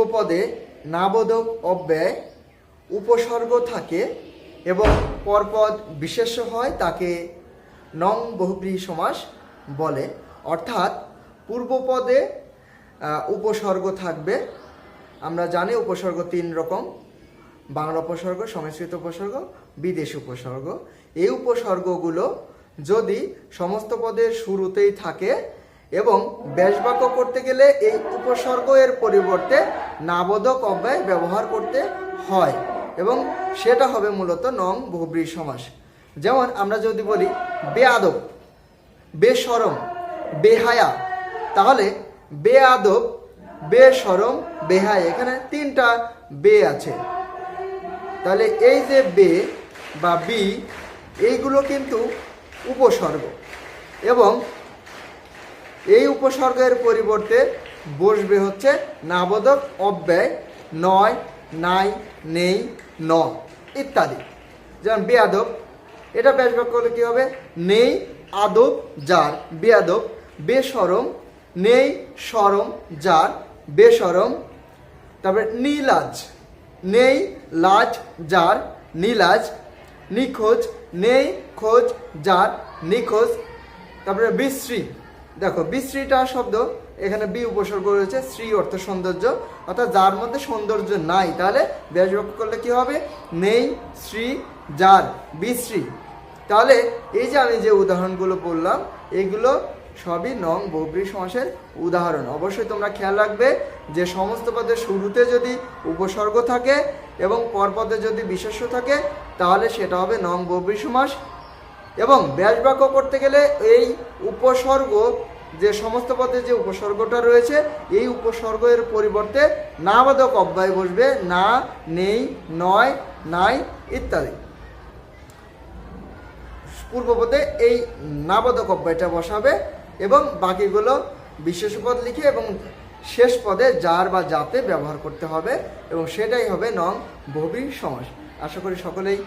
পূর্বপদে নাবোধক অব্যয় উপসর্গ থাকে এবং পরপদ বিশেষ হয় তাকে নং বহুব্রীহি সমাস বলে। অর্থাৎ পূর্বপদে উপসর্গ থাকবে। আমরা জানি উপসর্গ তিন রকম। বাংলা উপসর্গ, সংস্কৃত উপসর্গ, বিদেশ উপসর্গ। এই উপসর্গগুলো যদি সমস্ত পদের শুরুতেই থাকে এবং ব্যাসবাক্য করতে গেলে এই উপসর্গ এর পরিবর্তে নাবোধক অব্যয় ব্যবহার করতে হয় এবং সেটা হবে মূলত নং বহুব্রী সমাস। যেমন আমরা যদি বলি, বেআদব, বেসরম, বেহায়া, তাহলে বেআদব, বেসরম, বেহায়া, এখানে তিনটা বে আছে। তাহলে এই যে বে বা বি, এইগুলো কিন্তু উপসর্গ এবং উপসর্গের পরিবর্তে বসবে হচ্ছে নাবোধক অব্যয়, নয়, নাই, নেই, ন ইত্যাদি। যেমন বেয়াদব, এটা ব্যাস বাক্য হলে কী হবে? নেই, আদব, যার। বেয়াদব, বেসরম, নেই, সরম, যার। বেসরম, তারপরে নীলাজ, নেই, লাজ, যার। নীলাজ, নিখোঁজ, নেই, খোঁজ, যার। নিখোঁজ, তারপরে বিশ্রী। দেখো, বিশ্রীটা শব্দ, এখানে বি উপসর্গ রয়েছে শ্রী অর্থ সৌন্দর্য, অর্থাৎ যার মধ্যে সৌন্দর্য নাই, তাহলে ব্যাসবাক্য করলে কি হবে? নেই শ্রী যার, বিশ্রী। তাহলে এই যে আমি যে উদাহরণগুলো বললাম, এগুলো সবই নং বহুব্রী সমাসের উদাহরণ। অবশ্যই তোমরা খেয়াল রাখবে যে সমস্ত পদের শুরুতে যদি উপসর্গ থাকে এবং পরপদে যদি বিশেষ্য থাকে, তাহলে সেটা হবে নং বহুব্রী সমাস এবং ব্যাস বাক্য করতে গেলে এই উপসর্গ, যে সমস্ত পদে যে উপসর্গটা রয়েছে, এই উপসর্গের পরিবর্তে নাবাদক অব্যয় বসবে, না, নেই, নয়, নাই, ইত্যাদি। পূর্বপদে এই নাবাদক অব্যয়টা বসাবে এবং বাকিগুলো বিশেষ পদ লিখে এবং শেষ পদে যার বা যাতে ব্যবহার করতে হবে এবং সেটাই হবে নং বহুবী সমাস আশা করি সকলেই